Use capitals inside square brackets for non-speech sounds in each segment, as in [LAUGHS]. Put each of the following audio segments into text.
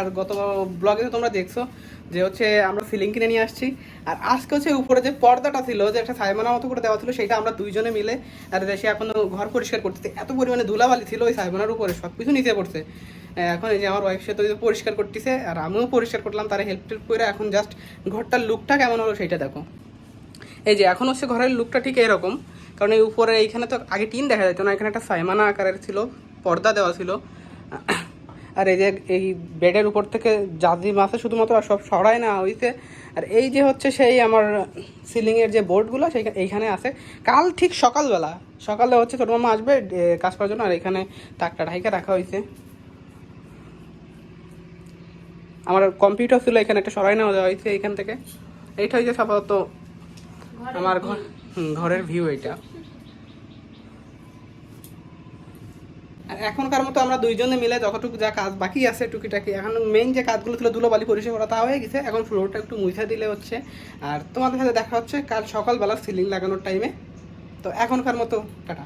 আর গত ব্লগে তোমরা দেখছ যে হচ্ছে আমরা সিলিং কিনে নিয়ে আসছি। আর আজকে হচ্ছে উপরে যে পর্দাটা ছিল, যে একটা সাইমানা মতো করে দেওয়া ছিল, সেটা আমরা দুইজনে মিলে আর সে এখন ঘর পরিষ্কার করতেছে। এত পরিমাণে ধুলাবালি ছিল ওই সাইমানার উপরে সব কিছু নিচে পড়ছে। এখন এই যে আমার ওয়াইফ সে তো পরিষ্কার করতেছে, আর আমিও পরিষ্কার করলাম, তারা হেল্প টেল্প করে এখন জাস্ট ঘরটার লুকটা কেমন হলো সেটা দেখো। এই যে এখন হচ্ছে ঘরের লুকটা ঠিক এরকম, কারণ এই উপরে এইখানে তো আগে টিন দেখা যেত না, এখানে একটা সাইমানা আকারের ছিল, পর্দা দেওয়া ছিল। আর এই যে এই বেডের উপর থেকে জাজি মাছে শুধুমাত্র আর সব সরায় না হইছে। আর এই যে হচ্ছে সেই আমার সিলিংয়ের যে বোর্ডগুলো সেই এইখানে আছে। কাল ঠিক সকালবেলা সকালে হচ্ছে ছোটো মামা আসবে কাজ করার জন্য আর এখানে তাকটা ঢাইকা রাখা হয়েছে আমার কম্পিউটার ছিল এখানে একটা সরাই নেওয়া হয়েছে এখান থেকে। এইটা হয়েছে আপাতত আমার ঘর ঘরের ভিউ এটা আর এখনকার মতো আমরা দুইজনে মিলে যতটুকু যা কাজ বাকি আছে টুকিটাকি, এখন মেইন যে কাজগুলো ছিল ধুলোবালি পরিষ্কার করা তা হয়ে গেছে, এখন ফ্লোরটা একটু মুছে দিলে হচ্ছে। আর তোমাদের সাথে দেখা হচ্ছে কাল সকালবেলা সিলিং লাগানোর টাইমে তো এখনকার মতো, টাটা।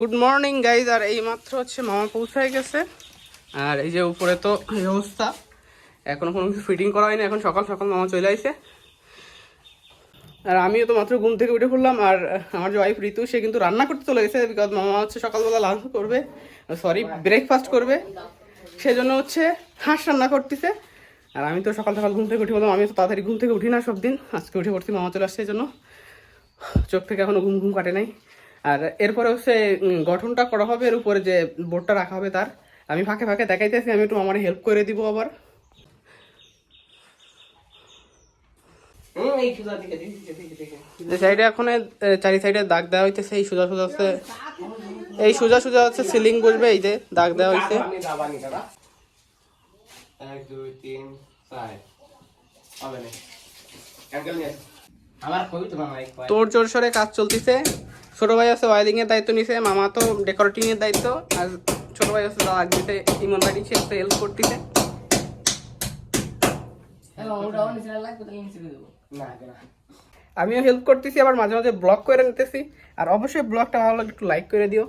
গুড মর্নিং গাইজ আর এই মাত্র হচ্ছে মামা পৌঁছায় গেছে। আর এই যে উপরে তো এই অবস্থা, এখনও কোনো কিছু ফিটিং করা হয়নি, এখন সকাল সকাল মামা চলে আসে আর আমিও তো মাত্র ঘুম থেকে উঠে পড়লাম আর আমার যে ওয়াইফ ঋতু, সে কিন্তু রান্না করতে চলে গেছে বিকজ মামা হচ্ছে সকালবেলা লাঞ্চ করবে সরি ব্রেকফাস্ট করবে। সেজন্য হচ্ছে হাঁস রান্না করতেছে। আর আমি তো সকাল সকাল ঘুম থেকে উঠে বললাম আমি তো তাড়াতাড়ি ঘুম থেকে উঠি না সব দিন, আজকে উঠে পড়ছি মামা চলে আসছে জন্য। চোখ থেকে এখনও ঘুম ঘুম কাটে নাই। আর এরপরে হচ্ছে গঠনটা করা হবে, এর উপরে যে বোর্ডটা রাখা হবে তার, আমি ফাঁকে ফাঁকে দেখাইতেছি, আমি একটু আমার হেল্প করে দিব আবার। সাইডে এখন চারি সাইডে দাগ দেওয়া হইতেছে এই সোজা সোজা হচ্ছে এই সোজা সোজা হচ্ছে সিলিং বসবে এই যে দাগ দেওয়া হইছে। এক দুই তিন চার। হবে না। অ্যাঙ্কেল নিয়ে আমার কবি তো মামা একবার। তোর জোর সরে কাজ চলতেছে। ছোট ভাই আছে ওয়ারিং এর দায়িত্ব নিছে মামা তো ডেকোরেটিং এর দায়িত্ব আর ছোট ভাই আছে দাগ দিতে ইমন বাড়ি সে হেল্প করতেছে। আমিও হেল্প করতেছি আবার মাঝে মাঝে ব্লগ করে নিতেছি। আর অবশ্যই ব্লগটা ভালো একটু লাইক করে দিও।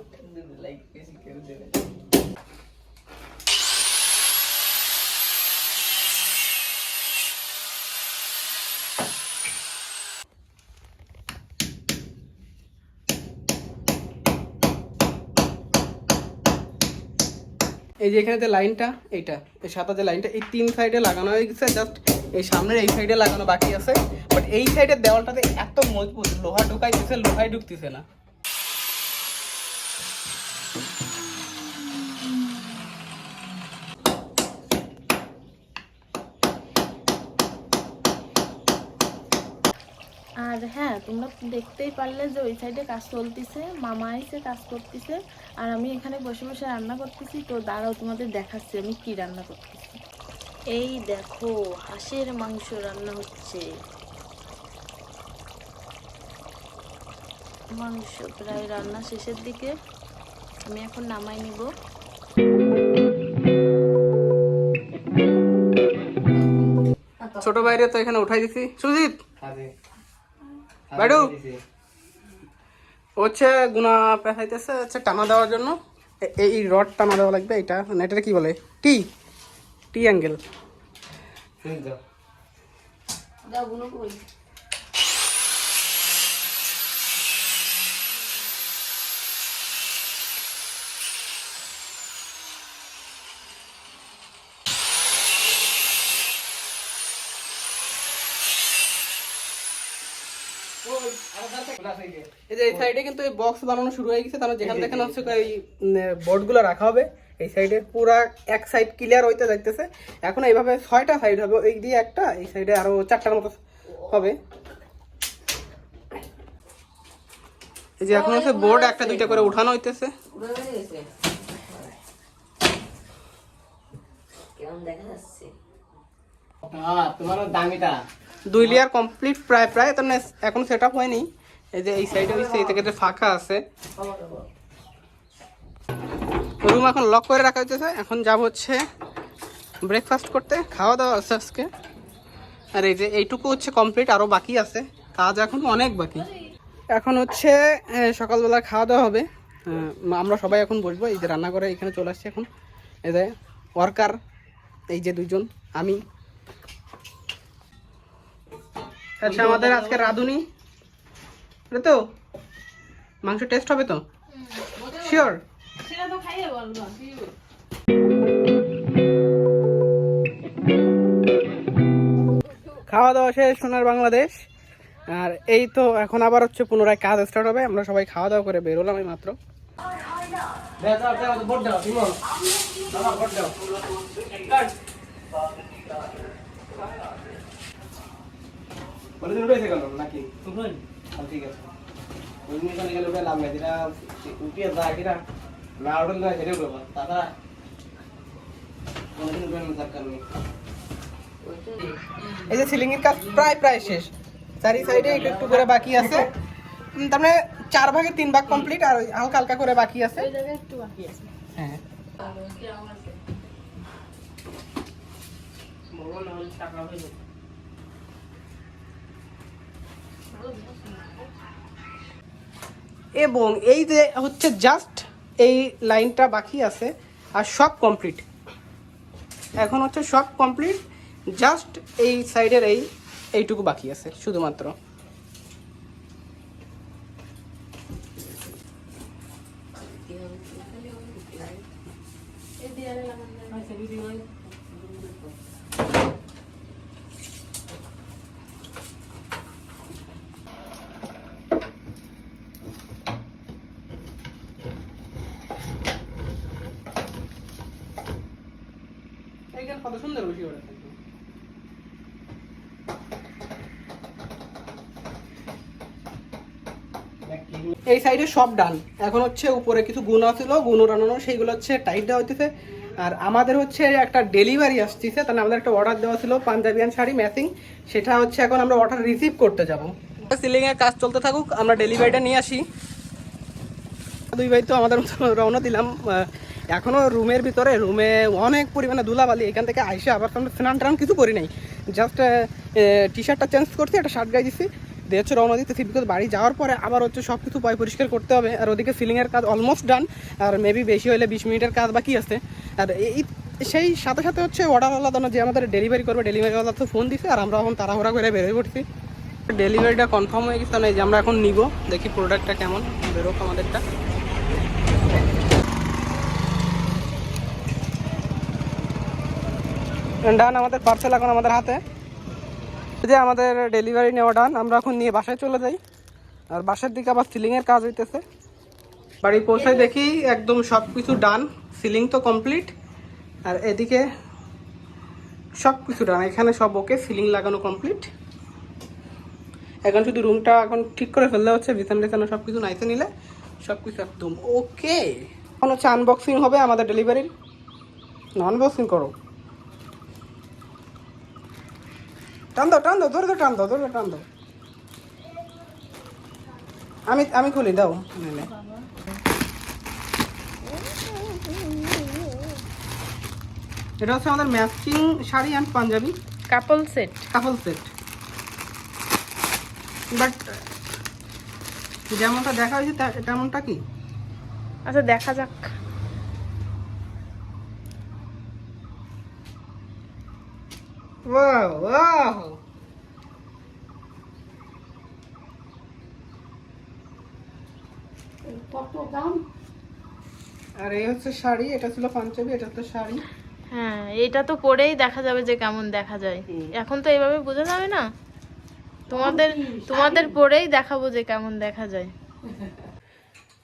এই যে এখানে যে লাইনটা এইটা এই সাদা যে লাইনটা এই তিন সাইডে লাগানো হয়ে গেছে জাস্ট এই সামনের এই সাইডে লাগানো বাকি আছে বাট এই সাইডের দেওয়ালটাতে এত মজবুত, লোহা ঢুকাইতেছে, লোহাই ঢুকতেছে না। আর হ্যাঁ তোমরা দেখতেই পারলে যে ওই সাইডে কাজ চলতেছে, মামা এসে কাজ করতেছে, আর আমি এখানে বসে বসে রান্না করতেছি, তো দাঁড়াও তোমাদের দেখাচ্ছি আমি কি রান্না করতেছি। এই দেখো হাঁসের মাংস রান্না হচ্ছে। মাংস প্রায় রান্না শেষের দিকে। আমি এখন নামাই নিব। ছোট বাইরে তো এখানে উঠাই দিছি। সুজিত! বাইডু! হচ্ছে গুনা পেঁচাইতেছে হচ্ছে টানা দেওয়ার জন্য। এই রড টানা দেওয়া লাগবে এটা না এটা কি বলে? টি! T angle. এই সাইডে কিন্তু এই বক্স বানানো শুরু হয়ে গেছে মানে যেখানে দেখেন হচ্ছে এই বোর্ডগুলো রাখা হবে। এই সাইডে পুরা এক সাইড ক্লিয়ার হইতে যাইতেছে। এখন এইভাবে ছয়টা সাইড হবে এই দিয়ে একটা এই সাইডে আরও চারটার মতো হবে। এই যে এখন হচ্ছে বোর্ড একটা দুইটা করে উঠানো হইতেছে। তোমার দুই লেয়ার কমপ্লিট প্রায় প্রায় তার মানে এখন সেট আপ হয়নি। এই যে এই সাইডে হইছে এই থেকে যে ফাঁকা আছে। রুম এখন লক করে রাখা হইতেছে। এখন যাব হচ্ছে ব্রেকফাস্ট করতে খাওয়া দাওয়া আছে আজকে। আর এই যে এইটুকু হচ্ছে কমপ্লিট আরও বাকি আছে। কাজ এখন অনেক বাকি। এখন হচ্ছে সকালবেলা খাওয়া দাওয়া হবে আমরা সবাই এখন বসবো। এই যে রান্না করে এখানে চলে আসছে এখন। এই যে ওয়ার্কার এই যে দুজন আমি। আচ্ছা আমাদের আজকে রাঁধুনি। তো মাংস টেস্ট হবে তো? শিওর সেটা তো খাইয়ে বলব খাওয়া দাওয়া শেষ সোনার বাংলাদেশ। আর এই তো এখন আবার হচ্ছে পুনরায় কাজ স্টার্ট হবে আমরা সবাই খাওয়া দাওয়া করে বেরোলাম এই মাত্র। নাকি? ঠিক আছে এই যে সিলিং এর কাজ প্রায় প্রায় শেষ। চারি সাইডে একটু একটু করে বাকি আছে। তার মানে চার ভাগের তিন ভাগ কমপ্লিট আর ওই হালকা হালকা করে বাকি আছে। ওই জায়গায় বাকি আছে। হ্যাঁ। এবং এই যে হচ্ছে জাস্ট এই লাইনটা বাকি আছে আর সব কমপ্লিট এখন হচ্ছে সব কমপ্লিট জাস্ট এই সাইডের এই, এইটুকু বাকি আছে, শুধুমাত্র। কত সুন্দর বসে পড়েছে এই সাইডে সব ডান এখন হচ্ছে উপরে কিছু গুণা ছিল গুণ রানানো সেইগুলো হচ্ছে টাইট দেওয়া হইতেছে। আর আমাদের হচ্ছে একটা ডেলিভারি আসতেছে তাহলে আমাদের একটা অর্ডার দেওয়া ছিল, পাঞ্জাবিয়ান শাড়ি ম্যাচিং সেটা হচ্ছে এখন আমরা অর্ডার রিসিভ করতে যাব। সিলিং এর কাজ চলতে থাকুক, আমরা ডেলিভারিটা নিয়ে আসি। দুই ভাই তো আমাদের রওনা দিলাম আহ, এখনও রুমের ভিতরে রুমে অনেক পরিমাণে ধুলাবালি এখান থেকে আইসে আবার আমরা স্নান টান কিছু করি নাই। জাস্ট টি শার্টটা চেঞ্জ করছি একটা শার্ট গায়ে দিচ্ছি দিয়ে হচ্ছে রওনা দিতেছি। বিকজ বাড়ি যাওয়ার পরে আবার হচ্ছে সব কিছু পয় পরিষ্কার করতে হবে আর ওদিকে সিলিংয়ের কাজ অলমোস্ট ডান আর মেবি বেশি হলে বিশ মিনিটের কাজ বাকি আছে। আর এই সেই সাথে সাথে হচ্ছে অর্ডারওয়ালা দানো যে আমাদের ডেলিভারি করবে ডেলিভারিওয়ালা তো ফোন দিছে আর আমরা এখন তাড়াহুড়া করে বেরোয় পড়ছি। ডেলিভারিটা কনফার্ম হয়ে গেছে না যে আমরা এখন নিব দেখি প্রোডাক্টটা কেমন বেরোক আমাদেরটা। ডান আমাদের পার্সেল এখন আমাদের হাতে। যে আমাদের ডেলিভারি নেওয়া ডান, আমরা এখন নিয়ে বাসায় চলে যাই। আর বাসার দিকে আবার সিলিংয়ের কাজ হইতেছে। বাড়ি পৌঁছায় দেখি একদম সব কিছু ডান সিলিং তো কমপ্লিট আর এদিকে সব কিছু ডান, এখানে সব ওকে সিলিং লাগানো কমপ্লিট এখন শুধু রুমটা এখন ঠিক করে ফেললে হচ্ছে, বিছানা টিছানা সব কিছু নাইতে নিলে সব কিছু একদম ওকে এখন হচ্ছে আনবক্সিং হবে আমাদের ডেলিভারির আনবক্সিং করো। টান দাও টান দাও ধরে ধরে টান দাও ধরে টান দাও আমি আমি খুলি দাও এটা হচ্ছে আমাদের matching sari and Punjabi. Couple set couple set but যেমনটা দেখা হয়েছে তেমনটা কি? আচ্ছা দেখা যাক। ওয়াও ওয়াও আর এই হচ্ছে শাড়ি এটা ছিল পাঞ্জাবি এটা হচ্ছে শাড়ি। হ্যাঁ এটা তো পরেই দেখা যাবে যে কেমন দেখা যায়। এখন তো এইভাবে বোঝা যাবে না। তোমাদের তোমাদের পরেই দেখাবো যে কেমন দেখা যায়। [LAUGHS]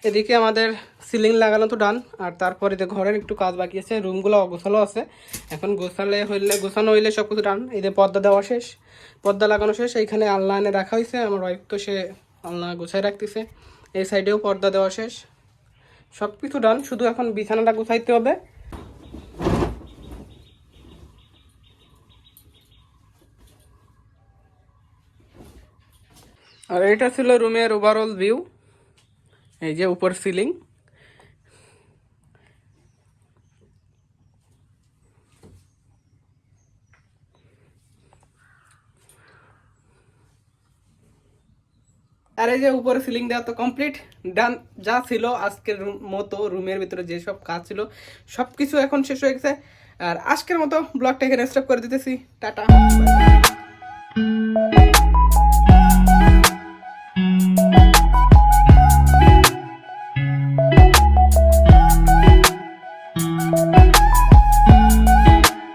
এদিকে আমাদের সিলিং লাগানো তো ডান আর তারপরে যে ঘরের একটু কাজ বাকি আছে রুমগুলো অগোছালো আছে। এখন গোছালে হইলে গোছানো হইলে সব কিছু ডান এই যে পর্দা দেওয়া শেষ। পর্দা লাগানো শেষ। এইখানে আলনা এনে রাখা হয়েছে আমার ওয়াইফ তো সে আলনা গোছায় রাখতেছে। এই সাইডেও পর্দা দেওয়া শেষ। সব কিছু ডান শুধু এখন বিছানাটা গোছাইতে হবে। আর এটা ছিল রুমের ওভারঅল ভিউ এই যে উপর সিলিং আর এই যে উপরে সিলিং দেওয়া তো কমপ্লিট ডান যা ছিল আজকের মতো, রুমের ভিতরে যেসব কাজ ছিল সব কিছু এখন শেষ হয়ে গেছে। আর আজকের মতো ব্লগটা এখানে স্টপ করে দিতেছি। টাটা।